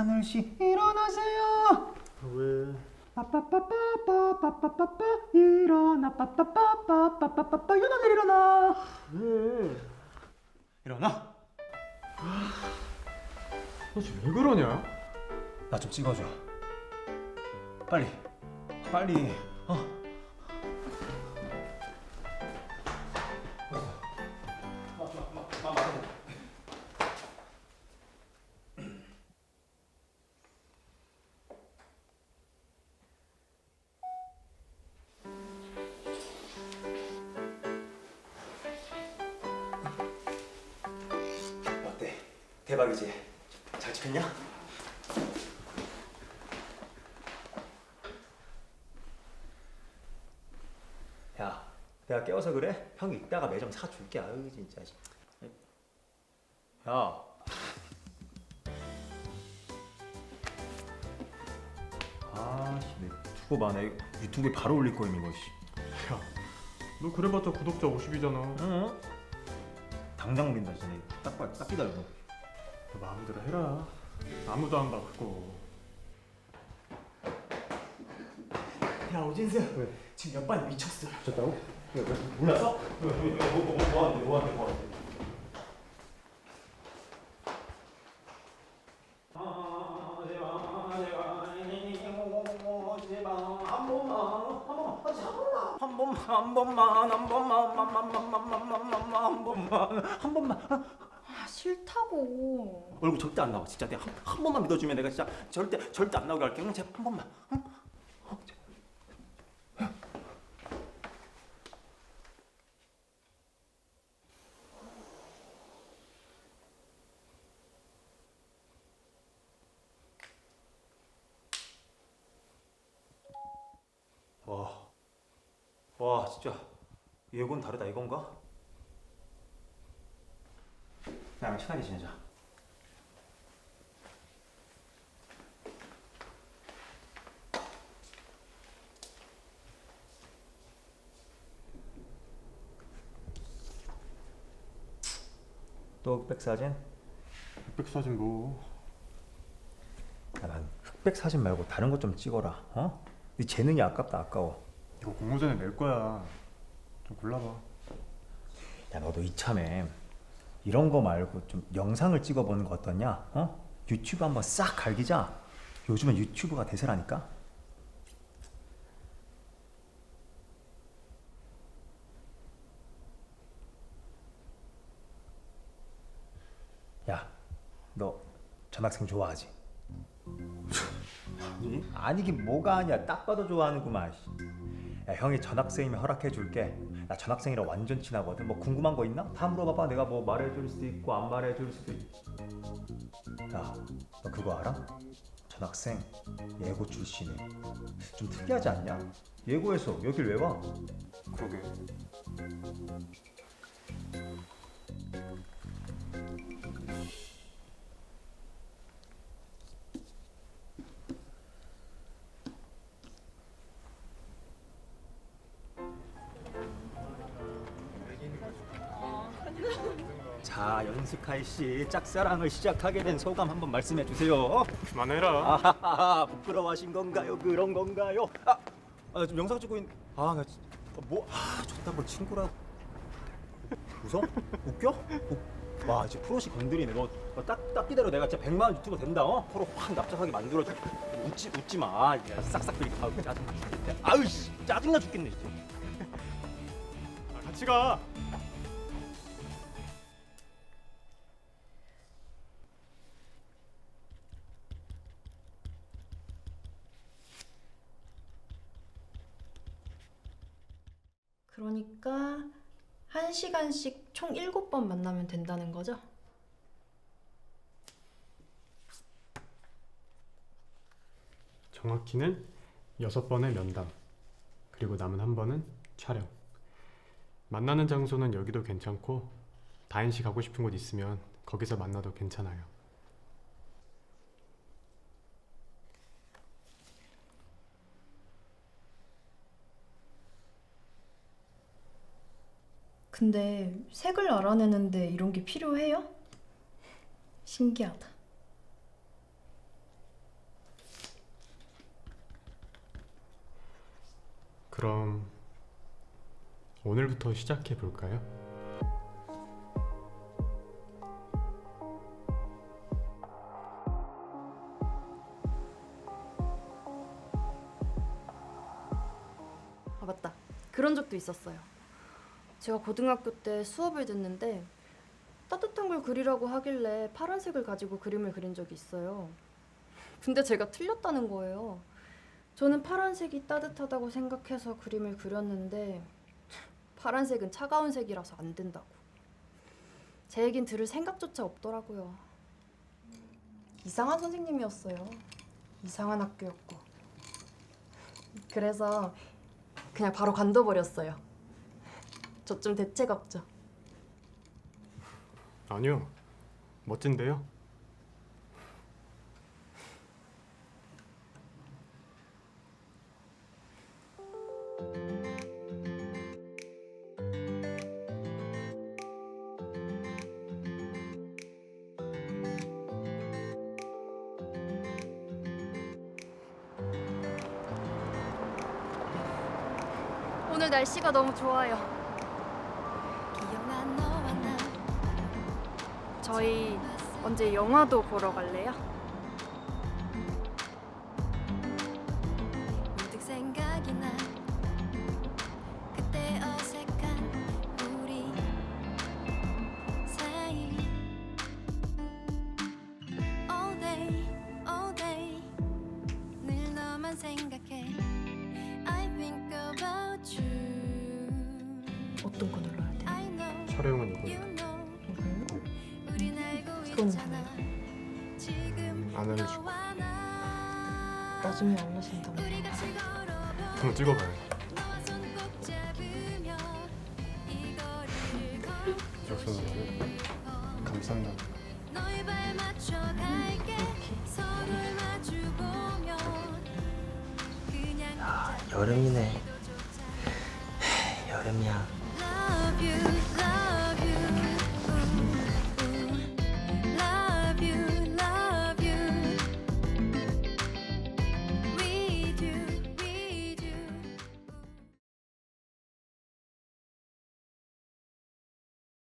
아저씨 일어나세요. 왜? 빠빠빠빠빠빠빠빠 일어나 빠빠빠빠빠빠빠 일어나 일어나. 왜? 일어나. 너 지금 왜 그러냐? 나 좀 찍어줘. 빨리. 빨리. 어 대박이지? 잘 찍혔냐? 야, 내가 깨워서 그래? 형이 이따가 매점 사줄게. 아유 진짜. 야. 아씨, 내 두고 봐. 내 유튜브에 바로 올릴 거임 이거. 씨. 야, 너 그래봤자 구독자 50이잖아. 응? 당장 올린다 진짜. 딱 봐, 딱 기다려. 너. 너 마음대로 해라. 아무도 안 받고. 야 오진수. 지금 옆반이 미쳤어. 미쳤다고? 몰랐어? 뭐하는데 뭐 하는데 뭐 하는데? 한 번만 한 번만 한 번만 한 번만 한 번만 아, 싫다고. 얼굴 절대 안 나와. 진짜 내가 한, 한 번만 믿어주면 내가 진짜 절대 절대 안 나오게 할게. 응? 제발 한 번만. 응? 와, 와 진짜. 예고는 다르다. 이건가? 그냥 친하게 지내자. 또 흑백 사진? 흑백 사진 뭐? 야, 난 흑백 사진 말고 다른 것 좀 찍어라. 어? 네 재능이 아깝다 아까워. 이거 공모전에 낼 거야. 좀 골라봐. 야 너도 이참에 이런 거 말고 좀 영상을 찍어보는 거 어떠냐? 어? 유튜브 한번 싹 갈기자. 요즘은 유튜브가 대세라니까. 야, 너 전학생 좋아하지? 아니? 아니긴 뭐가 아니야. 딱 봐도 좋아하는구만. 씨. 야, 형이 전학생이면 허락해 줄게. 나 전학생이랑 완전 친하거든. 뭐 궁금한 거 있나? 다 물어봐봐. 내가 뭐 말해줄 수도 있고 안 말해줄 수도 있고. 야, 너 그거 알아? 전학생 예고 출신이. 좀 특이하지 않냐? 예고에서 여길 왜 와? 그러게. 자, 연숙하이 씨 짝사랑을 시작하게 된 소감 한번 말씀해 주세요. 그만해라. 아하하 부끄러워하신 건가요? 그런 건가요? 아, 아 지금 영상 찍고 있. 아, 나 진- 어, 뭐? 아, 저딴 걸 친구라. 웃어? 웃겨? 웃- 와, 이제 프로시 건드리네. 너딱딱 기다려. 내가 진짜 100만 원 유튜버 된다. 어? 프로 확 납작하게 만들어줘. 웃지 웃지 마. 야, 싹싹 들이. 아우 짜증나 죽겠네. 아유 씨, 짜증나 죽겠네 진짜. 아, 같이 가. 그러니까 한 시간씩 총 7번 만나면 된다는 거죠? 정확히는 여섯 번의 면담. 그리고 남은 한 번은 촬영. 만나는 장소는 여기도 괜찮고 다인 씨 가고 싶은 곳 있으면 거기서 만나도 괜찮아요. 근데 색을 알아내는데 이런 게 필요해요? 신기하다. 그럼 오늘부터 시작해 볼까요? 아 맞다. 그런 적도 있었어요. 제가 고등학교 때 수업을 듣는데 따뜻한 걸 그리라고 하길래 파란색을 가지고 그림을 그린 적이 있어요. 근데 제가 틀렸다는 거예요. 저는 파란색이 따뜻하다고 생각해서 그림을 그렸는데 파란색은 차가운 색이라서 안 된다고. 제 얘긴 들을 생각조차 없더라고요. 이상한 선생님이었어요. 이상한 학교였고. 그래서 그냥 바로 관둬버렸어요. 저 좀 대책 없죠? 아니요. 멋진데요? 오늘 날씨가 너무 좋아요. 저희 언제 영화도 보러 갈래요? 그건 지금 안 알려주고. 나 나중에 알려준다고. 걸어보 한번 찍어봐요. 걸어 역선을 감싼다. 아, 여름이네. 여름이야.